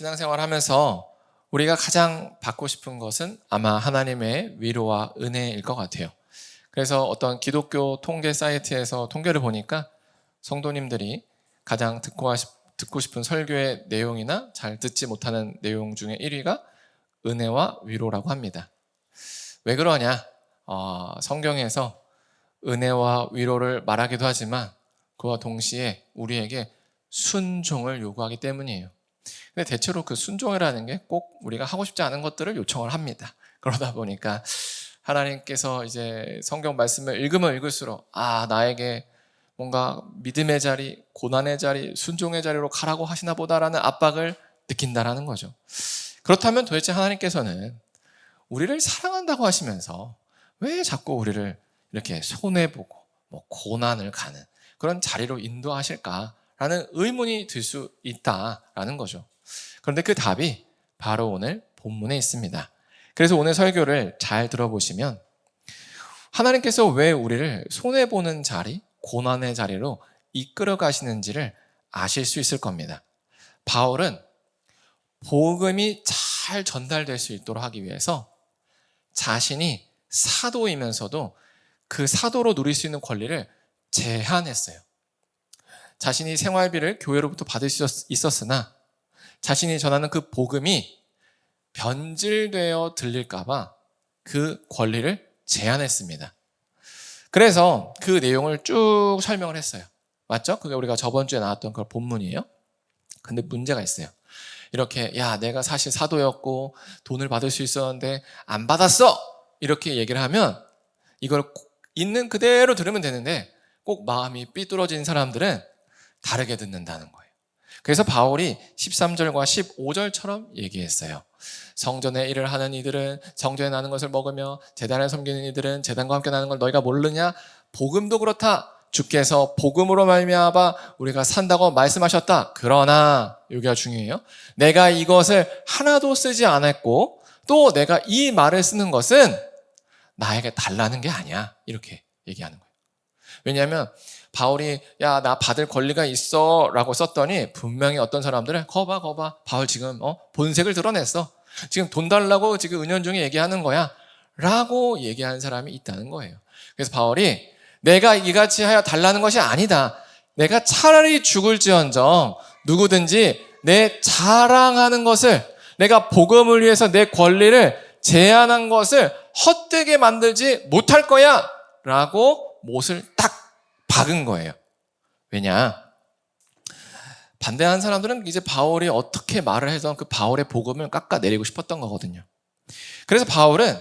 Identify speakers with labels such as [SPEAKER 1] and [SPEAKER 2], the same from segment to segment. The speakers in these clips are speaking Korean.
[SPEAKER 1] 신앙생활 하면서 우리가 가장 받고 싶은 것은 아마 하나님의 위로와 은혜일 것 같아요. 그래서 어떤 기독교 통계 사이트에서 통계를 보니까 성도님들이 가장 듣고, 듣고 싶은 설교의 내용이나 잘 듣지 못하는 내용 중에 1위가 은혜와 위로라고 합니다. 왜 그러냐? 어, 성경에서 은혜와 위로를 말하기도 하지만 그와 동시에 우리에게 순종을 요구하기 때문이에요. 근데 대체로 그 순종이라는 게 꼭 우리가 하고 싶지 않은 것들을 요청을 합니다. 그러다 보니까 하나님께서 이제 성경 말씀을 읽으면 읽을수록 아, 나에게 뭔가 믿음의 자리, 고난의 자리, 순종의 자리로 가라고 하시나 보다라는 압박을 느낀다라는 거죠. 그렇다면 도대체 하나님께서는 우리를 사랑한다고 하시면서 왜 자꾸 우리를 이렇게 손해보고 뭐 고난을 가는 그런 자리로 인도하실까 라는 의문이 들 수 있다라는 거죠. 그런데 그 답이 바로 오늘 본문에 있습니다. 그래서 오늘 설교를 잘 들어보시면 하나님께서 왜 우리를 손해보는 자리, 고난의 자리로 이끌어 가시는지를 아실 수 있을 겁니다. 바울은 복음이 잘 전달될 수 있도록 하기 위해서 자신이 사도이면서도 그 사도로 누릴 수 있는 권리를 제한했어요. 자신이 생활비를 교회로부터 받을 수 있었으나 자신이 전하는 그 복음이 변질되어 들릴까봐 그 권리를 제한했습니다. 그래서 그 내용을 쭉 설명을 했어요. 맞죠? 그게 우리가 저번 주에 나왔던 그 본문이에요. 근데 문제가 있어요. 이렇게, 야, 내가 사실 사도였고 돈을 받을 수 있었는데 안 받았어! 이렇게 얘기를 하면 이걸 있는 그대로 들으면 되는데 꼭 마음이 삐뚤어진 사람들은 다르게 듣는다는 거예요. 그래서 바울이 13절과 15절처럼 얘기했어요. 성전에 일을 하는 이들은 성전에 나는 것을 먹으며 재단을 섬기는 이들은 재단과 함께 나는 걸 너희가 모르냐? 복음도 그렇다. 주께서 복음으로 말미암아 우리가 산다고 말씀하셨다. 그러나 여기가 중요해요. 내가 이것을 하나도 쓰지 않았고 또 내가 이 말을 쓰는 것은 나에게 달라는 게 아니야. 이렇게 얘기하는 거예요. 왜냐하면 바울이 야 나 받을 권리가 있어라고 썼더니 분명히 어떤 사람들은 거봐 거봐 바울 지금 어 본색을 드러냈어. 지금 돈 달라고 지금 은연중에 얘기하는 거야. 라고 얘기하는 사람이 있다는 거예요. 그래서 바울이 내가 이같이 하여 달라는 것이 아니다. 내가 차라리 죽을지언정 누구든지 내 자랑하는 것을 내가 복음을 위해서 내 권리를 제한한 것을 헛되게 만들지 못할 거야. 라고 못을 딱 박은 거예요. 왜냐? 반대하는 사람들은 이제 바울이 어떻게 말을 해서 그 바울의 복음을 깎아내리고 싶었던 거거든요. 그래서 바울은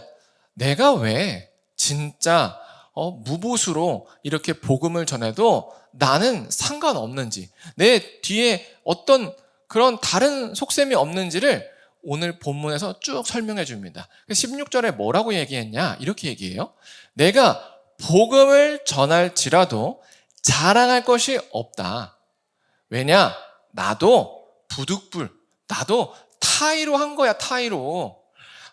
[SPEAKER 1] 내가 왜 진짜 어, 무보수로 이렇게 복음을 전해도 나는 상관없는지, 내 뒤에 어떤 그런 다른 속셈이 없는지를 오늘 본문에서 쭉 설명해 줍니다. 16절에 뭐라고 얘기했냐? 이렇게 얘기해요. 내가 복음을 전할지라도 자랑할 것이 없다. 왜냐? 나도 부득불, 나도 타이로 한 거야, 타이로.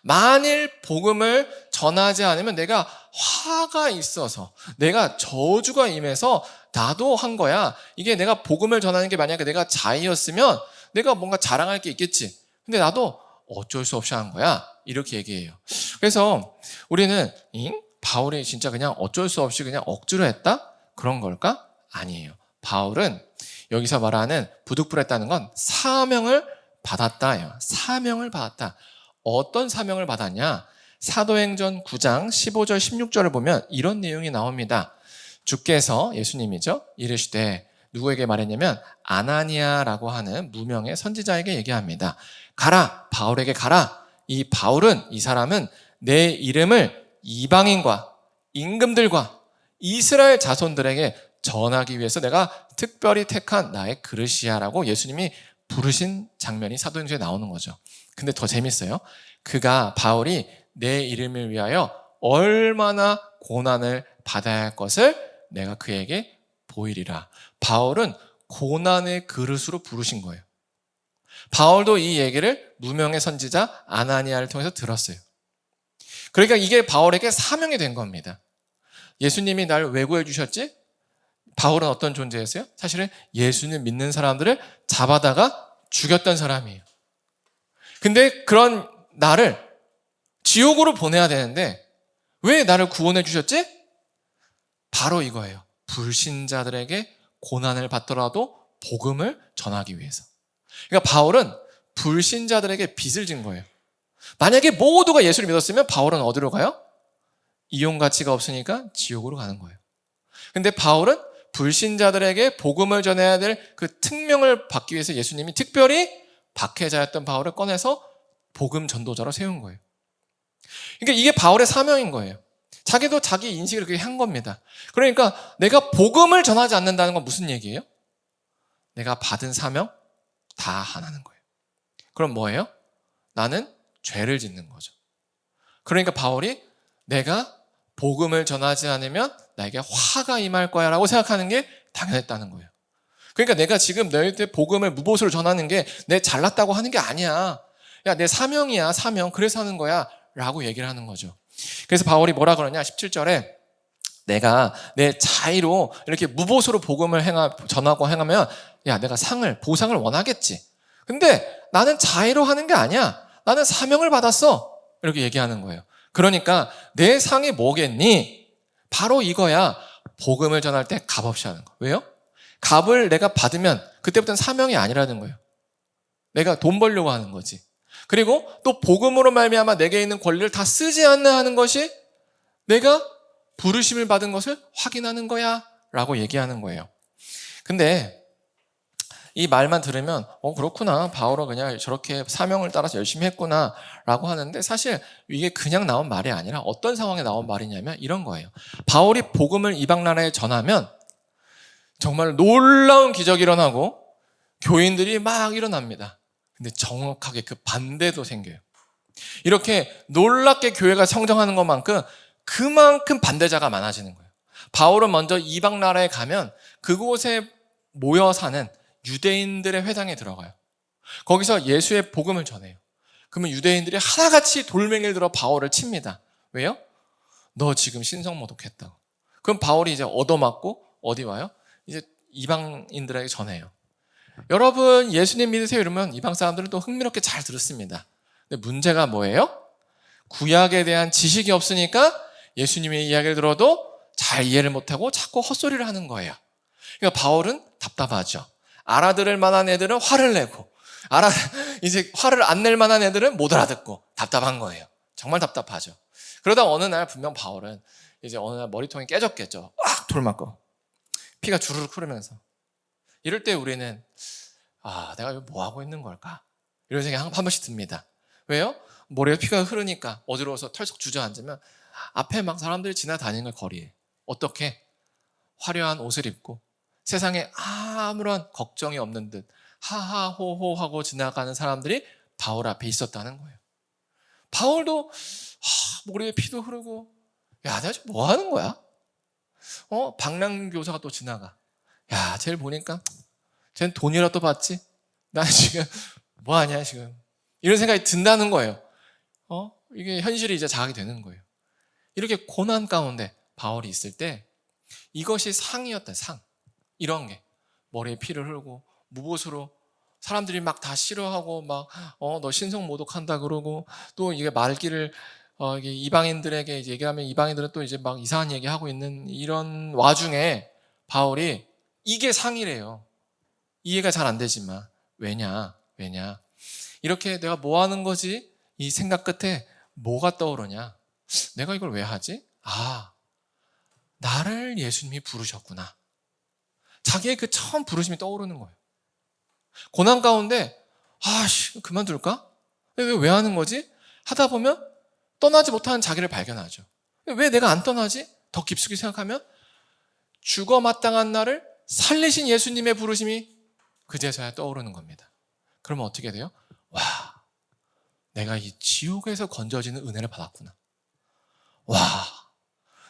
[SPEAKER 1] 만일 복음을 전하지 않으면 내가 화가 있어서, 내가 저주가 임해서 나도 한 거야. 이게 내가 복음을 전하는 게 만약에 내가 자의였으면 내가 뭔가 자랑할 게 있겠지. 근데 나도 어쩔 수 없이 한 거야. 이렇게 얘기해요. 그래서 우리는, 잉? 바울이 진짜 그냥 어쩔 수 없이 그냥 억지로 했다? 그런 걸까? 아니에요. 바울은 여기서 말하는 부득불했다는 건 사명을 받았다예요. 사명을 받았다. 어떤 사명을 받았냐? 사도행전 9장 15절 16절을 보면 이런 내용이 나옵니다. 주께서 예수님이죠. 이르시되 누구에게 말했냐면 아나니아라고 하는 무명의 선지자에게 얘기합니다. 가라 바울에게 가라. 이 바울은 이 사람은 내 이름을 이방인과 임금들과 이스라엘 자손들에게 전하기 위해서 내가 특별히 택한 나의 그릇이야라고 예수님이 부르신 장면이 사도행전에 나오는 거죠. 근데 더 재밌어요. 그가 바울이 내 이름을 위하여 얼마나 고난을 받아야 할 것을 내가 그에게 보이리라. 바울은 고난의 그릇으로 부르신 거예요. 바울도 이 얘기를 무명의 선지자 아나니아를 통해서 들었어요. 그러니까 이게 바울에게 사명이 된 겁니다. 예수님이 날 왜 구해 주셨지? 바울은 어떤 존재였어요? 사실은 예수님 믿는 사람들을 잡아다가 죽였던 사람이에요. 근데 그런 나를 지옥으로 보내야 되는데 왜 나를 구원해 주셨지? 바로 이거예요. 불신자들에게 고난을 받더라도 복음을 전하기 위해서. 그러니까 바울은 불신자들에게 빚을 진 거예요. 만약에 모두가 예수를 믿었으면 바울은 어디로 가요? 이용 가치가 없으니까 지옥으로 가는 거예요. 근데 바울은 불신자들에게 복음을 전해야 될 그 특명을 받기 위해서 예수님이 특별히 박해자였던 바울을 꺼내서 복음 전도자로 세운 거예요. 그러니까 이게 바울의 사명인 거예요. 자기도 자기 인식을 그렇게 한 겁니다. 그러니까 내가 복음을 전하지 않는다는 건 무슨 얘기예요? 내가 받은 사명 다 하나는 거예요. 그럼 뭐예요? 나는 죄를 짓는 거죠. 그러니까 바울이 내가 복음을 전하지 않으면 나에게 화가 임할 거야 라고 생각하는 게 당연했다는 거예요. 그러니까 내가 지금 너희한테 복음을 무보수로 전하는 게 내 잘났다고 하는 게 아니야. 야, 내 사명이야, 사명. 그래서 하는 거야. 라고 얘기를 하는 거죠. 그래서 바울이 뭐라 그러냐? 17절에 내가 내 자의로 이렇게 무보수로 복음을 행하, 전하고 행하면 야, 내가 상을, 보상을 원하겠지. 근데 나는 자의로 하는 게 아니야. 나는 사명을 받았어. 이렇게 얘기하는 거예요. 그러니까 내 상이 뭐겠니? 바로 이거야. 복음을 전할 때 값없이 하는 거. 왜요? 값을 내가 받으면 그때부터는 사명이 아니라는 거예요. 내가 돈 벌려고 하는 거지. 그리고 또 복음으로 말미암아 내게 있는 권리를 다 쓰지 않나 하는 것이 내가 부르심을 받은 것을 확인하는 거야라고 얘기하는 거예요. 근데 이 말만 들으면 어 그렇구나 바울은 그냥 저렇게 사명을 따라서 열심히 했구나라고 하는데 사실 이게 그냥 나온 말이 아니라 어떤 상황에 나온 말이냐면 이런 거예요. 바울이 복음을 이방 나라에 전하면 정말 놀라운 기적이 일어나고 교인들이 막 일어납니다. 근데 정확하게 그 반대도 생겨요. 이렇게 놀랍게 교회가 성장하는 것만큼 그만큼 반대자가 많아지는 거예요. 바울은 먼저 이방 나라에 가면 그곳에 모여 사는 유대인들의 회당에 들어가요. 거기서 예수의 복음을 전해요. 그러면 유대인들이 하나같이 돌멩이를 들어 바울을 칩니다. 왜요? 너 지금 신성 모독했다고. 그럼 바울이 이제 얻어맞고 어디 와요? 이제 이방인들에게 전해요. 여러분 예수님 믿으세요 이러면 이방 사람들은 또 흥미롭게 잘 들었습니다. 근데 문제가 뭐예요? 구약에 대한 지식이 없으니까 예수님의 이야기를 들어도 잘 이해를 못하고 자꾸 헛소리를 하는 거예요. 그러니까 바울은 답답하죠. 알아들을 만한 애들은 화를 내고 알아 이제 화를 안 낼 만한 애들은 못 알아듣고 답답한 거예요. 정말 답답하죠. 그러다 어느 날 분명 바울은 이제 어느 날 머리통이 깨졌겠죠. 꽉돌 맞고 피가 주르륵 흐르면서 이럴 때 우리는 아 내가 뭐 하고 있는 걸까 이런 생각이 한 번씩 듭니다. 왜요? 머리에 피가 흐르니까 어지러워서 털썩 주저앉으면 앞에 막 사람들이 지나다니는 거리에 어떻게 화려한 옷을 입고 세상에 아무런 걱정이 없는 듯 하하호호 하고 지나가는 사람들이 바울 앞에 있었다는 거예요. 바울도 하, 머리에 피도 흐르고 야 내가 지금 뭐 하는 거야? 어 방랑 교사가 또 지나가. 야 쟤를 보니까 쟤는 돈이라도 받지? 나 지금 뭐 하냐 지금 이런 생각이 든다는 거예요. 어 이게 현실이 이제 자각이 되는 거예요. 이렇게 고난 가운데 바울이 있을 때 이것이 상이었다 상 이런 게 머리에 피를 흘고 무보수로 사람들이 막 다 싫어하고 막 어 너 신성 모독한다 그러고 또 이게 말기를 어 이게 이방인들에게 얘기하면 이방인들은 또 이제 막 이상한 얘기 하고 있는 이런 와중에 바울이 이게 상이래요. 이해가 잘 안 되지만. 왜냐? 왜냐? 이렇게 내가 뭐 하는 거지? 이 생각 끝에 뭐가 떠오르냐? 내가 이걸 왜 하지? 아 나를 예수님이 부르셨구나 자기의 그 처음 부르심이 떠오르는 거예요. 고난 가운데 아씨 그만둘까? 왜, 왜 하는 거지? 하다 보면 떠나지 못하는 자기를 발견하죠. 왜 내가 안 떠나지? 더 깊숙이 생각하면 죽어 마땅한 나를 살리신 예수님의 부르심이 그제서야 떠오르는 겁니다. 그러면 어떻게 돼요? 와, 내가 이 지옥에서 건져지는 은혜를 받았구나. 와,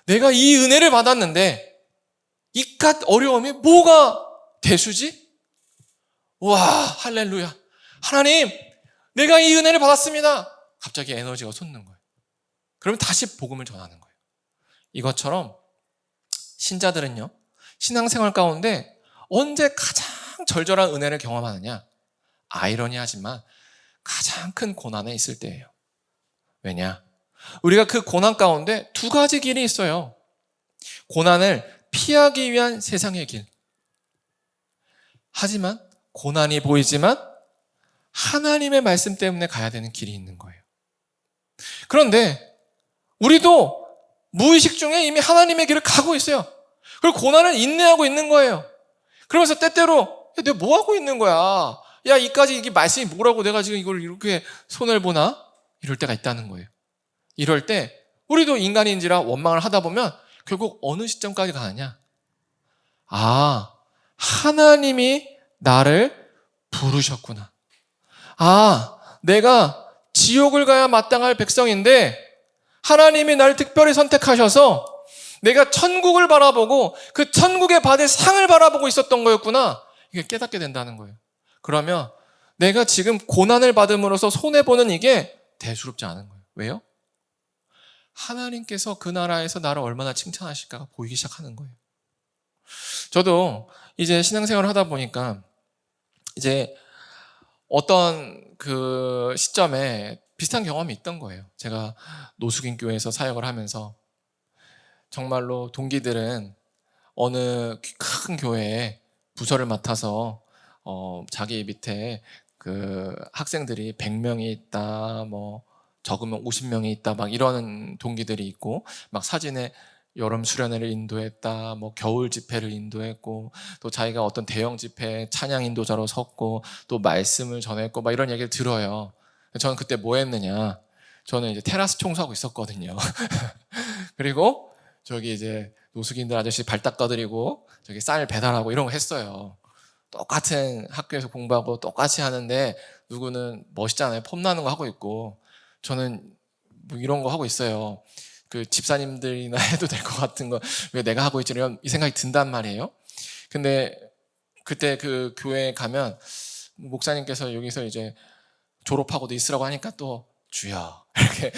[SPEAKER 1] 내가 이 은혜를 받았는데 이깟 어려움이 뭐가 대수지? 와, 할렐루야. 하나님, 내가 이 은혜를 받았습니다. 갑자기 에너지가 솟는 거예요. 그러면 다시 복음을 전하는 거예요. 이것처럼 신자들은요, 신앙생활 가운데 언제 가장 절절한 은혜를 경험하느냐? 아이러니하지만 가장 큰 고난에 있을 때예요. 왜냐? 우리가 그 고난 가운데 두 가지 길이 있어요. 고난을 피하기 위한 세상의 길. 하지만 고난이 보이지만 하나님의 말씀 때문에 가야 되는 길이 있는 거예요. 그런데 우리도 무의식 중에 이미 하나님의 길을 가고 있어요. 그리고 고난을 인내하고 있는 거예요. 그러면서 때때로 야, 내가 뭐 하고 있는 거야? 야, 이까지 이게 말씀이 뭐라고 내가 지금 이걸 이렇게 손을 보나? 이럴 때가 있다는 거예요. 이럴 때 우리도 인간인지라 원망을 하다 보면 결국 어느 시점까지 가느냐? 아, 하나님이 나를 부르셨구나. 아, 내가 지옥을 가야 마땅할 백성인데 하나님이 나를 특별히 선택하셔서 내가 천국을 바라보고 그 천국에 받을 상을 바라보고 있었던 거였구나. 이게 깨닫게 된다는 거예요. 그러면 내가 지금 고난을 받음으로써 손해보는 이게 대수롭지 않은 거예요. 왜요? 하나님께서 그 나라에서 나를 얼마나 칭찬하실까가 보이기 시작하는 거예요. 저도 이제 신앙생활을 하다 보니까 이제 어떤 그 시점에 비슷한 경험이 있던 거예요. 제가 노숙인 교회에서 사역을 하면서 정말로 동기들은 어느 큰 교회에 부서를 맡아서 어 자기 밑에 그 학생들이 100명이 있다 뭐 적으면 50명이 있다 막 이러는 동기들이 있고 막 사진에 여름 수련회를 인도했다 뭐 겨울 집회를 인도했고 또 자기가 어떤 대형 집회 찬양 인도자로 섰고 또 말씀을 전했고 막 이런 얘기를 들어요. 저는 그때 뭐 했느냐? 저는 이제 테라스 청소하고 있었거든요. 그리고 저기 이제 노숙인들 아저씨 발 닦아드리고 저기 쌀 배달하고 이런 거 했어요. 똑같은 학교에서 공부하고 똑같이 하는데 누구는 멋있잖아요. 폼나는 거 하고 있고 저는 뭐 이런 거 하고 있어요. 그 집사님들이나 해도 될 것 같은 거 왜 내가 하고 있지 이런 이 생각이 든단 말이에요. 근데 그때 그 교회에 가면 목사님께서 여기서 이제 졸업하고도 있으라고 하니까 또 주여 이렇게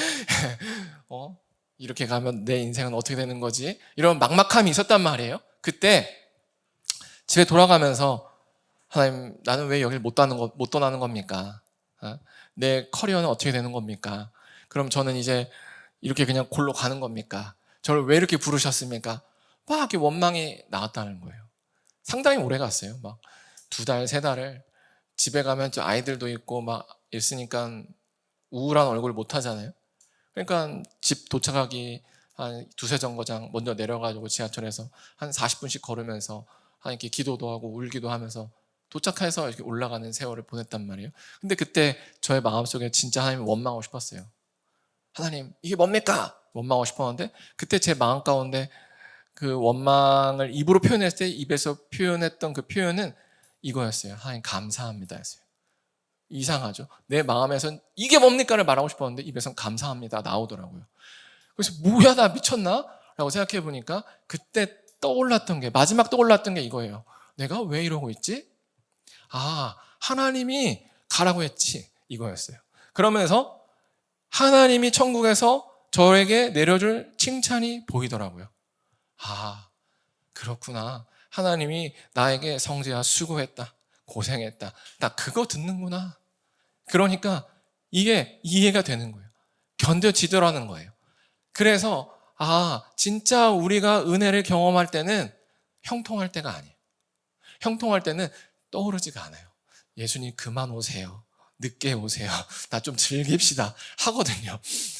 [SPEAKER 1] 어 이렇게 가면 내 인생은 어떻게 되는 거지? 이런 막막함이 있었단 말이에요. 그때 집에 돌아가면서 하나님 나는 왜 여기를 못 떠나는 거, 못 떠나는 겁니까? 어? 내 커리어는 어떻게 되는 겁니까? 그럼 저는 이제 이렇게 그냥 골로 가는 겁니까? 저를 왜 이렇게 부르셨습니까? 막 이렇게 원망이 나왔다는 거예요. 상당히 오래 갔어요. 막 두 달, 세 달을 집에 가면 저 아이들도 있고 막 있으니까 우울한 얼굴 못 하잖아요. 그러니까 집 도착하기 한 두세 정거장 먼저 내려가지고 지하철에서 한 40분씩 걸으면서 한 이렇게 기도도 하고 울기도 하면서 도착해서 이렇게 올라가는 세월을 보냈단 말이에요. 근데 그때 저의 마음속에 진짜 하나님 원망하고 싶었어요. 하나님, 이게 뭡니까? 원망하고 싶었는데 그때 제 마음 가운데 그 원망을 입으로 표현했을 때 입에서 표현했던 그 표현은 이거였어요. 하나님 감사합니다 했어요. 이상하죠. 내 마음에선 이게 뭡니까를 말하고 싶었는데 입에선 감사합니다 나오더라고요. 그래서 뭐야 나 미쳤나? 라고 생각해 보니까 그때 떠올랐던 게 마지막 떠올랐던 게 이거예요. 내가 왜 이러고 있지? 아 하나님이 가라고 했지 이거였어요. 그러면서 하나님이 천국에서 저에게 내려줄 칭찬이 보이더라고요. 아 그렇구나. 하나님이 나에게 성재야 수고했다. 고생했다. 나 그거 듣는구나. 그러니까 이게 이해가 되는 거예요. 견뎌지더라는 거예요. 그래서 아, 진짜 우리가 은혜를 경험할 때는 형통할 때가 아니에요. 형통할 때는 떠오르지가 않아요. 예수님 그만 오세요. 늦게 오세요. 나 좀 즐깁시다. 하거든요.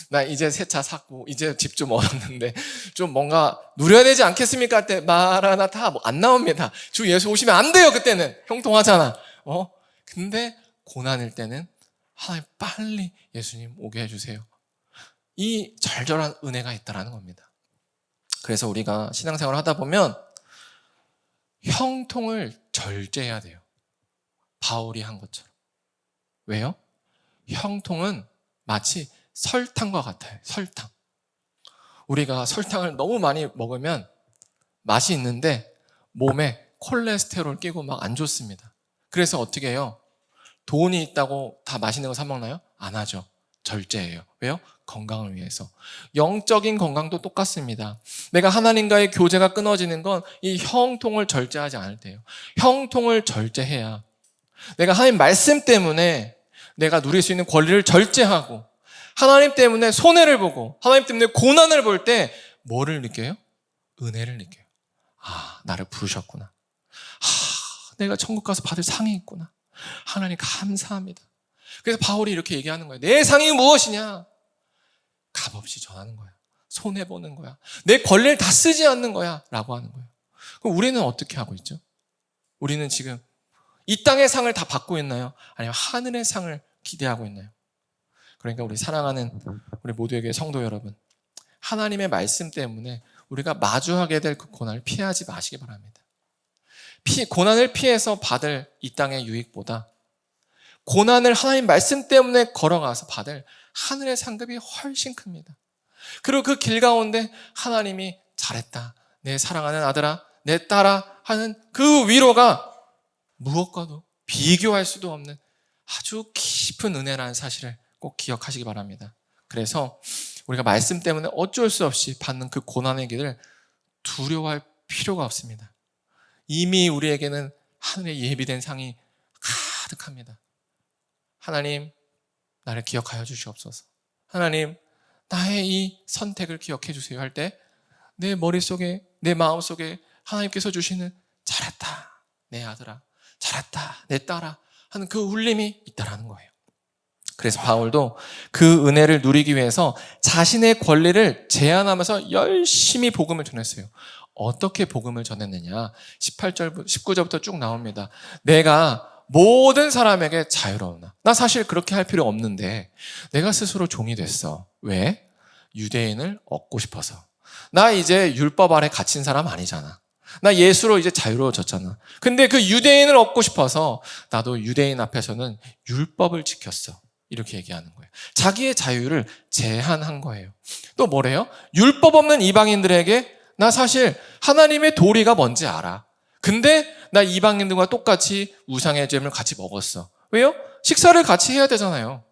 [SPEAKER 1] 나 이제 새 차 샀고, 이제 집 좀 얻었는데, 좀 뭔가 누려야 되지 않겠습니까? 할 때, 마라나타, 뭐 안 나옵니다. 주 예수 오시면 안 돼요, 그때는. 형통하잖아. 어? 근데, 고난일 때는, 하나님 빨리 예수님 오게 해주세요. 이 절절한 은혜가 있다라는 겁니다. 그래서 우리가 신앙생활 하다 보면, 형통을 절제해야 돼요. 바울이 한 것처럼. 왜요? 형통은 마치 설탕과 같아요. 설탕. 우리가 설탕을 너무 많이 먹으면 맛이 있는데 몸에 콜레스테롤 끼고 막 안 좋습니다. 그래서 어떻게 해요? 돈이 있다고 다 맛있는 거 사 먹나요? 안 하죠. 절제해요. 왜요? 건강을 위해서. 영적인 건강도 똑같습니다. 내가 하나님과의 교제가 끊어지는 건 이 형통을 절제하지 않을 때예요. 형통을 절제해야 내가 하나님 말씀 때문에 내가 누릴 수 있는 권리를 절제하고 하나님 때문에 손해를 보고 하나님 때문에 고난을 볼 때 뭐를 느껴요? 은혜를 느껴요. 아, 나를 부르셨구나. 아, 내가 천국 가서 받을 상이 있구나. 하나님 감사합니다. 그래서 바울이 이렇게 얘기하는 거예요. 내 상이 무엇이냐? 값없이 전하는 거야. 손해 보는 거야. 내 권리를 다 쓰지 않는 거야. 라고 하는 거예요. 그럼 우리는 어떻게 하고 있죠? 우리는 지금 이 땅의 상을 다 받고 있나요? 아니면 하늘의 상을 기대하고 있나요? 그러니까 우리 사랑하는 우리 모두에게 성도 여러분, 하나님의 말씀 때문에 우리가 마주하게 될 그 고난을 피하지 마시기 바랍니다. 피, 고난을 피해서 받을 이 땅의 유익보다 고난을 하나님 말씀 때문에 걸어가서 받을 하늘의 상급이 훨씬 큽니다. 그리고 그 길 가운데 하나님이 잘했다. 내 사랑하는 아들아, 내 딸아 하는 그 위로가 무엇과도 비교할 수도 없는 아주 깊은 은혜라는 사실을 꼭 기억하시기 바랍니다. 그래서 우리가 말씀 때문에 어쩔 수 없이 받는 그 고난의 길을 두려워할 필요가 없습니다. 이미 우리에게는 하늘에 예비된 상이 가득합니다. 하나님, 나를 기억하여 주시옵소서. 하나님, 나의 이 선택을 기억해 주세요 할 때 내 머릿속에, 내 마음속에 하나님께서 주시는 잘했다, 내 아들아, 잘했다, 내 딸아 하는 그 울림이 있다라는 거예요. 그래서 바울도 그 은혜를 누리기 위해서 자신의 권리를 제한하면서 열심히 복음을 전했어요. 어떻게 복음을 전했느냐? 18절, 19절부터 쭉 나옵니다. 내가 모든 사람에게 자유로우나. 나 사실 그렇게 할 필요 없는데 내가 스스로 종이 됐어. 왜? 유대인을 얻고 싶어서. 나 이제 율법 아래 갇힌 사람 아니잖아. 나 예수로 이제 자유로워졌잖아. 근데 그 유대인을 얻고 싶어서 나도 유대인 앞에서는 율법을 지켰어. 이렇게 얘기하는 거예요. 자기의 자유를 제한한 거예요. 또 뭐래요? 율법 없는 이방인들에게 나 사실 하나님의 도리가 뭔지 알아. 근데 나 이방인들과 똑같이 우상의 죄를 같이 먹었어. 왜요? 식사를 같이 해야 되잖아요.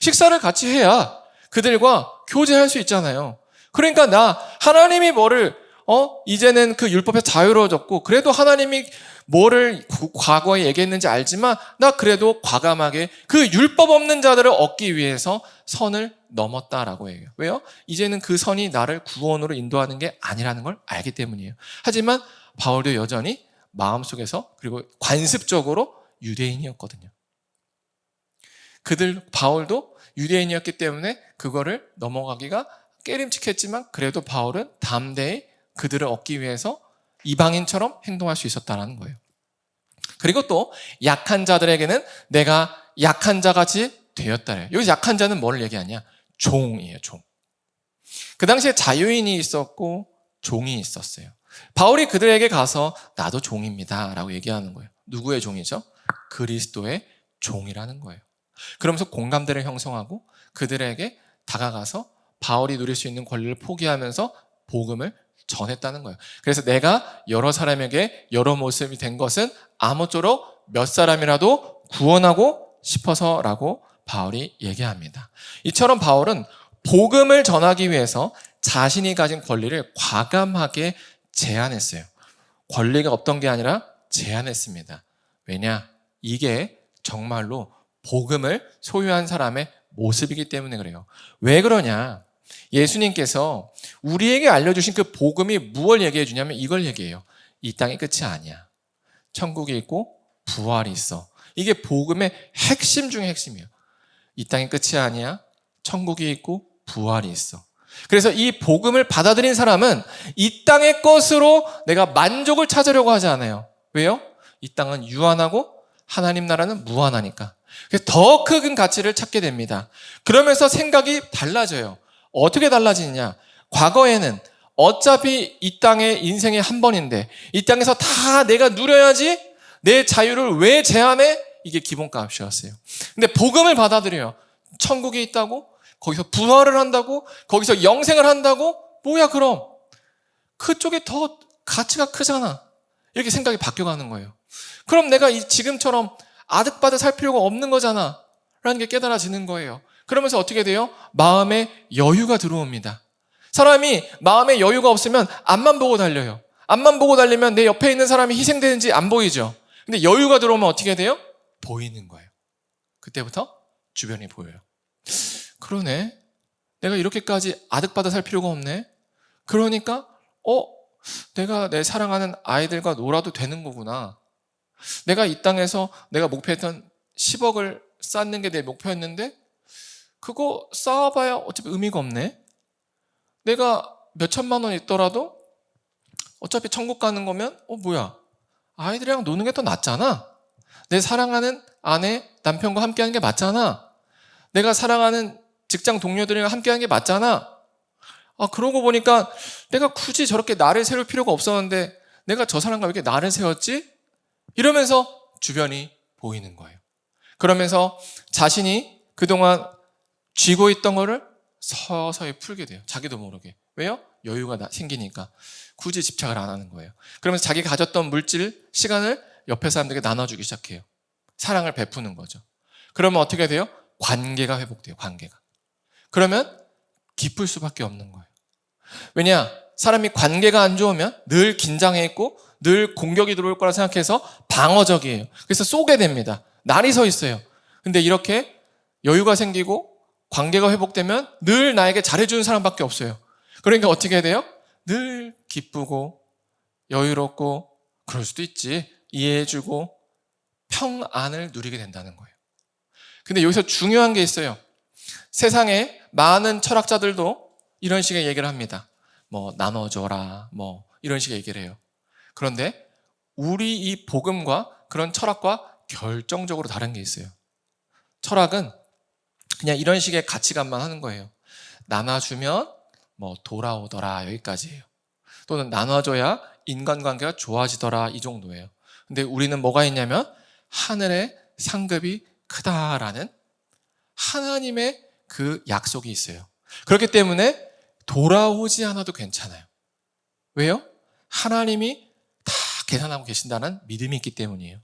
[SPEAKER 1] 식사를 같이 해야 그들과 교제할 수 있잖아요. 그러니까 나 하나님이 뭐를 어 이제는 그 율법에 자유로워졌고 그래도 하나님이 뭐를 과거에 얘기했는지 알지만 나 그래도 과감하게 그 율법 없는 자들을 얻기 위해서 선을 넘었다라고 얘기해요. 왜요? 이제는 그 선이 나를 구원으로 인도하는 게 아니라는 걸 알기 때문이에요. 하지만 바울도 여전히 마음속에서 그리고 관습적으로 유대인이었거든요. 그들 바울도 유대인이었기 때문에 그거를 넘어가기가 깨림칙했지만 그래도 바울은 담대히 그들을 얻기 위해서 이방인처럼 행동할 수 있었다는 거예요. 그리고 또 약한 자들에게는 내가 약한 자같이 되었다래요. 여기 약한 자는 뭐를 얘기하냐? 종이에요, 종. 그 당시에 자유인이 있었고 종이 있었어요. 바울이 그들에게 가서 나도 종입니다. 라고 얘기하는 거예요. 누구의 종이죠? 그리스도의 종이라는 거예요. 그러면서 공감대를 형성하고 그들에게 다가가서 바울이 누릴 수 있는 권리를 포기하면서 복음을 전했다는 거예요. 그래서 내가 여러 사람에게 여러 모습이 된 것은 아무쪼록 몇 사람이라도 구원하고 싶어서라고 바울이 얘기합니다. 이처럼 바울은 복음을 전하기 위해서 자신이 가진 권리를 과감하게 제한했어요. 권리가 없던 게 아니라 제한했습니다. 왜냐? 이게 정말로 복음을 소유한 사람의 모습이기 때문에 그래요. 왜 그러냐? 예수님께서 우리에게 알려주신 그 복음이 무엇을 얘기해 주냐면 이걸 얘기해요. 이 땅이 끝이 아니야. 천국이 있고 부활이 있어. 이게 복음의 핵심 중의 핵심이에요. 이 땅이 끝이 아니야. 천국이 있고 부활이 있어. 그래서 이 복음을 받아들인 사람은 이 땅의 것으로 내가 만족을 찾으려고 하지 않아요. 왜요? 이 땅은 유한하고 하나님 나라는 무한하니까. 더큰 가치를 찾게 됩니다. 그러면서 생각이 달라져요. 어떻게 달라지느냐? 과거에는 어차피 이 땅의 인생의 한 번인데 이 땅에서 다 내가 누려야지 내 자유를 왜 제한해? 이게 기본값이었어요. 근데 복음을 받아들여요. 천국이 있다고? 거기서 부활을 한다고? 거기서 영생을 한다고? 뭐야 그럼? 그쪽에 더 가치가 크잖아. 이렇게 생각이 바뀌어가는 거예요. 그럼 내가 이 지금처럼 아득바득 살 필요가 없는 거잖아. 라는 게 깨달아지는 거예요. 그러면서 어떻게 돼요? 마음에 여유가 들어옵니다. 사람이 마음에 여유가 없으면 앞만 보고 달려요. 앞만 보고 달리면 내 옆에 있는 사람이 희생되는지 안 보이죠. 근데 여유가 들어오면 어떻게 돼요? 보이는 거예요. 그때부터 주변이 보여요. 그러네. 내가 이렇게까지 아득바득 살 필요가 없네. 그러니까 어 내가 내 사랑하는 아이들과 놀아도 되는 거구나. 내가 이 땅에서 내가 목표했던 10억을 쌓는 게 내 목표였는데 그거 쌓아봐야 어차피 의미가 없네. 내가 몇 천만 원 있더라도 어차피 천국 가는 거면 어 뭐야 아이들이랑 노는 게 더 낫잖아. 내 사랑하는 아내 남편과 함께하는 게 맞잖아. 내가 사랑하는 직장 동료들이랑 함께하는 게 맞잖아. 아 그러고 보니까 내가 굳이 저렇게 나를 세울 필요가 없었는데 내가 저 사람과 왜 이렇게 나를 세웠지? 이러면서 주변이 보이는 거예요. 그러면서 자신이 그동안 쥐고 있던 거를 서서히 풀게 돼요. 자기도 모르게. 왜요? 여유가 나- 생기니까. 굳이 집착을 안 하는 거예요. 그러면서 자기가 가졌던 물질, 시간을 옆에 사람들에게 나눠주기 시작해요. 사랑을 베푸는 거죠. 그러면 어떻게 돼요? 관계가 회복돼요, 관계가. 그러면 기쁠 수밖에 없는 거예요. 왜냐? 사람이 관계가 안 좋으면 늘 긴장해 있고 늘 공격이 들어올 거라 생각해서 방어적이에요. 그래서 쏘게 됩니다. 날이 서 있어요. 근데 이렇게 여유가 생기고 관계가 회복되면 늘 나에게 잘해주는 사람밖에 없어요. 그러니까 어떻게 해야 돼요? 늘 기쁘고 여유롭고 그럴 수도 있지. 이해해주고 평안을 누리게 된다는 거예요. 근데 여기서 중요한 게 있어요. 세상에 많은 철학자들도 이런 식의 얘기를 합니다. 뭐 나눠줘라, 뭐 이런 식의 얘기를 해요. 그런데 우리 이 복음과 그런 철학과 결정적으로 다른 게 있어요. 철학은 그냥 이런 식의 가치관만 하는 거예요. 나눠주면 뭐 돌아오더라 여기까지예요. 또는 나눠줘야 인간관계가 좋아지더라 이 정도예요. 근데 우리는 뭐가 있냐면 하늘의 상급이 크다라는 하나님의 그 약속이 있어요. 그렇기 때문에 돌아오지 않아도 괜찮아요. 왜요? 하나님이 다 계산하고 계신다는 믿음이 있기 때문이에요.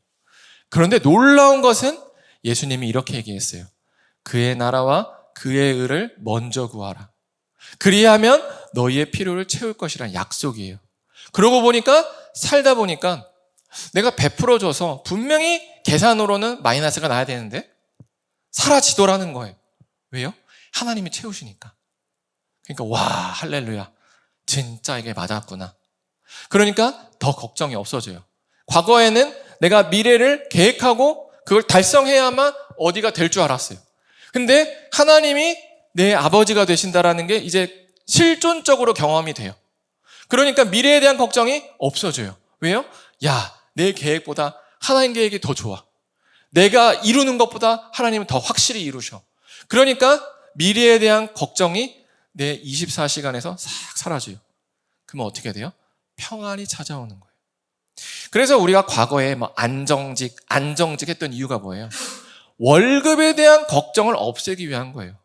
[SPEAKER 1] 그런데 놀라운 것은 예수님이 이렇게 얘기했어요. 그의 나라와 그의 의를 먼저 구하라. 그리하면 너희의 필요를 채울 것이란 약속이에요. 그러고 보니까 살다 보니까 내가 베풀어줘서 분명히 계산으로는 마이너스가 나야 되는데 사라지더라는 거예요. 왜요? 하나님이 채우시니까. 그러니까 와 할렐루야. 진짜 이게 맞았구나. 그러니까 더 걱정이 없어져요. 과거에는 내가 미래를 계획하고 그걸 달성해야만 어디가 될 줄 알았어요. 근데 하나님이 내 아버지가 되신다라는 게 이제 실존적으로 경험이 돼요. 그러니까 미래에 대한 걱정이 없어져요. 왜요? 야, 내 계획보다 하나님 계획이 더 좋아. 내가 이루는 것보다 하나님은 더 확실히 이루셔. 그러니까 미래에 대한 걱정이 내 24시간에서 싹 사라져요. 그러면 어떻게 돼요? 평안이 찾아오는 거예요. 그래서 우리가 과거에 뭐 안정직, 안정직 했던 이유가 뭐예요? 월급에 대한 걱정을 없애기 위한 거예요.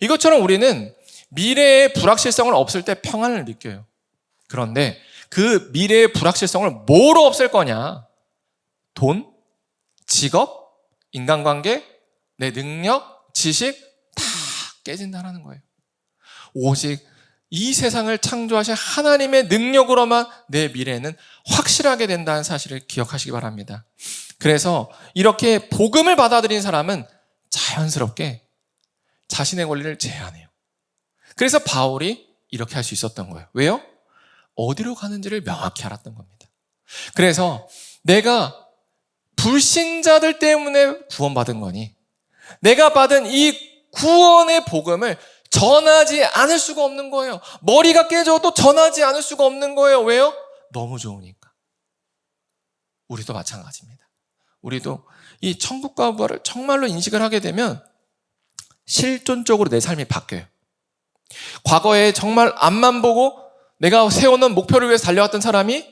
[SPEAKER 1] 이것처럼 우리는 미래의 불확실성을 없을 때 평안을 느껴요. 그런데 그 미래의 불확실성을 뭐로 없앨 거냐? 돈, 직업, 인간관계, 내 능력, 지식 다 깨진다는 거예요. 오직 이 세상을 창조하신 하나님의 능력으로만 내 미래는 확실하게 된다는 사실을 기억하시기 바랍니다. 그래서 이렇게 복음을 받아들인 사람은 자연스럽게 자신의 권리를 제한해요. 그래서 바울이 이렇게 할 수 있었던 거예요. 왜요? 어디로 가는지를 명확히 알았던 겁니다. 그래서 내가 불신자들 때문에 구원받은 거니 내가 받은 이 구원의 복음을 전하지 않을 수가 없는 거예요. 머리가 깨져도 전하지 않을 수가 없는 거예요. 왜요? 너무 좋으니까. 우리도 마찬가지입니다. 우리도 이 천국과 부활을 정말로 인식을 하게 되면 실존적으로 내 삶이 바뀌어요. 과거에 정말 앞만 보고 내가 세워놓은 목표를 위해서 달려왔던 사람이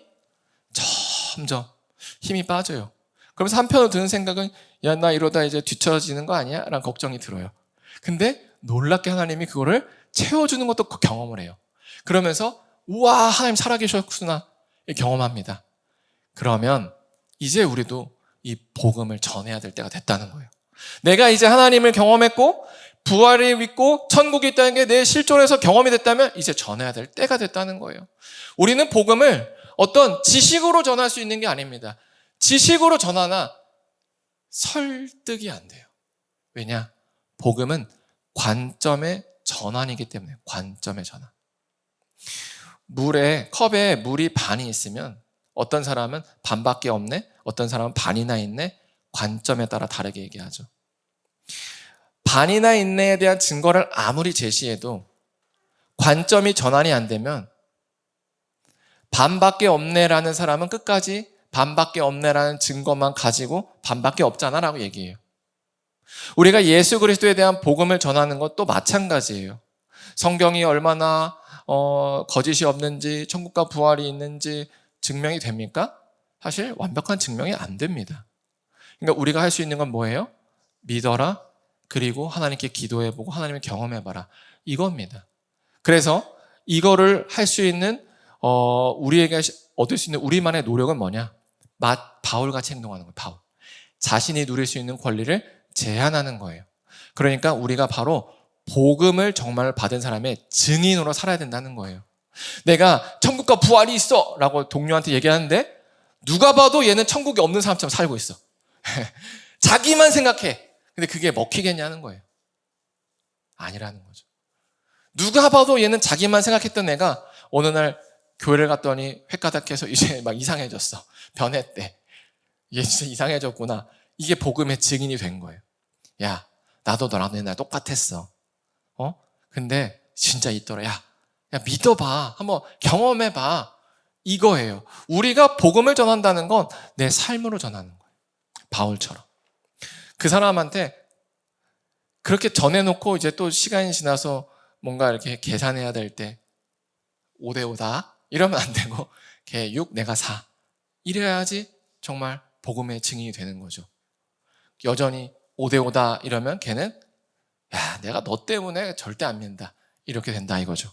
[SPEAKER 1] 점점 힘이 빠져요. 그러면서 한편으로 드는 생각은 야, 나 이러다 이제 뒤처지는 거 아니야? 라는 걱정이 들어요. 근데 놀랍게 하나님이 그거를 채워주는 것도 그 경험을 해요. 그러면서 우와 하나님 살아계셨구나 경험합니다. 그러면 이제 우리도 이 복음을 전해야 될 때가 됐다는 거예요. 내가 이제 하나님을 경험했고 부활을 믿고 천국이 있다는 게 내 실존에서 경험이 됐다면 이제 전해야 될 때가 됐다는 거예요. 우리는 복음을 어떤 지식으로 전할 수 있는 게 아닙니다. 지식으로 전하나 설득이 안 돼요. 왜냐? 복음은 관점의 전환이기 때문에 관점의 전환. 물에 컵에 물이 반이 있으면 어떤 사람은 반밖에 없네, 어떤 사람은 반이나 있네, 관점에 따라 다르게 얘기하죠. 반이나 있네에 대한 증거를 아무리 제시해도 관점이 전환이 안 되면 반밖에 없네라는 사람은 끝까지 반밖에 없네라는 증거만 가지고 반밖에 없잖아라고 얘기해요. 우리가 예수 그리스도에 대한 복음을 전하는 것도 마찬가지예요. 성경이 얼마나 어, 거짓이 없는지 천국과 부활이 있는지 증명이 됩니까? 사실 완벽한 증명이 안 됩니다. 그러니까 우리가 할 수 있는 건 뭐예요? 믿어라. 그리고 하나님께 기도해보고 하나님을 경험해봐라. 이겁니다. 그래서 이거를 할 수 있는 어, 우리에게 얻을 수 있는 우리만의 노력은 뭐냐? 마, 바울같이 행동하는 거예요. 바울. 자신이 누릴 수 있는 권리를 제한하는 거예요. 그러니까 우리가 바로 복음을 정말 받은 사람의 증인으로 살아야 된다는 거예요. 내가 천국과 부활이 있어! 라고 동료한테 얘기하는데 누가 봐도 얘는 천국이 없는 사람처럼 살고 있어. 자기만 생각해. 근데 그게 먹히겠냐는 거예요. 아니라는 거죠. 누가 봐도 얘는 자기만 생각했던 애가 어느 날 교회를 갔더니 횟가닥해서 이제 막 이상해졌어. 변했대. 얘 진짜 이상해졌구나. 이게 복음의 증인이 된 거예요. 야, 나도 너랑 옛날 똑같았어. 어? 근데 진짜 있더라. 야, 야 믿어봐. 한번 경험해봐. 이거예요. 우리가 복음을 전한다는 건 내 삶으로 전하는 거예요. 바울처럼. 그 사람한테 그렇게 전해놓고 이제 또 시간이 지나서 뭔가 이렇게 계산해야 될 때 5대5다? 이러면 안 되고 걔 6, 내가 4. 이래야지 정말 복음의 증인이 되는 거죠. 여전히 5대5다 이러면 걔는 야, 내가 너 때문에 절대 안 믿는다. 이렇게 된다 이거죠.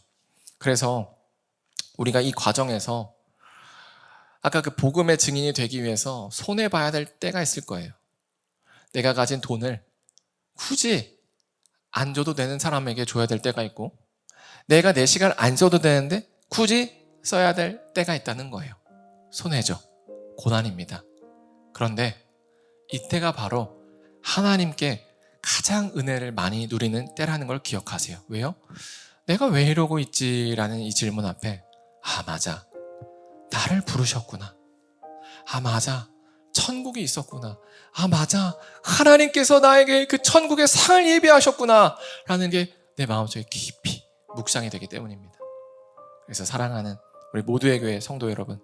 [SPEAKER 1] 그래서 우리가 이 과정에서 아까 그 복음의 증인이 되기 위해서 손해봐야 될 때가 있을 거예요. 내가 가진 돈을 굳이 안 줘도 되는 사람에게 줘야 될 때가 있고, 내가 내 시간을 안 써도 되는데 굳이 써야 될 때가 있다는 거예요. 손해죠. 고난입니다. 그런데 이때가 바로 하나님께 가장 은혜를 많이 누리는 때라는 걸 기억하세요. 왜요? 내가 왜 이러고 있지라는 이 질문 앞에 아 맞아 나를 부르셨구나 아 맞아 천국이 있었구나 아 맞아 하나님께서 나에게 그 천국의 상을 예비하셨구나 라는 게 내 마음속에 깊이 묵상이 되기 때문입니다 그래서 사랑하는 우리 모두의 교회 성도 여러분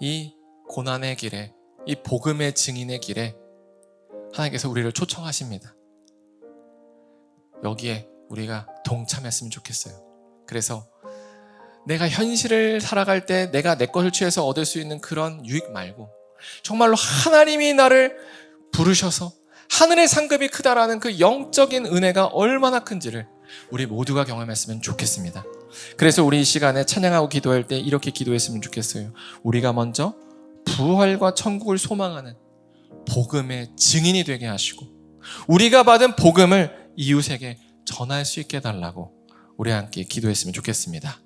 [SPEAKER 1] 이 고난의 길에 이 복음의 증인의 길에 하나님께서 우리를 초청하십니다 여기에 우리가 동참했으면 좋겠어요. 그래서 내가 현실을 살아갈 때 내가 내 것을 취해서 얻을 수 있는 그런 유익 말고 정말로 하나님이 나를 부르셔서 하늘의 상급이 크다라는 그 영적인 은혜가 얼마나 큰지를 우리 모두가 경험했으면 좋겠습니다. 그래서 우리 이 시간에 찬양하고 기도할 때 이렇게 기도했으면 좋겠어요. 우리가 먼저 부활과 천국을 소망하는 복음의 증인이 되게 하시고 우리가 받은 복음을 이웃에게 전할 수 있게 해달라고 우리 함께 기도했으면 좋겠습니다.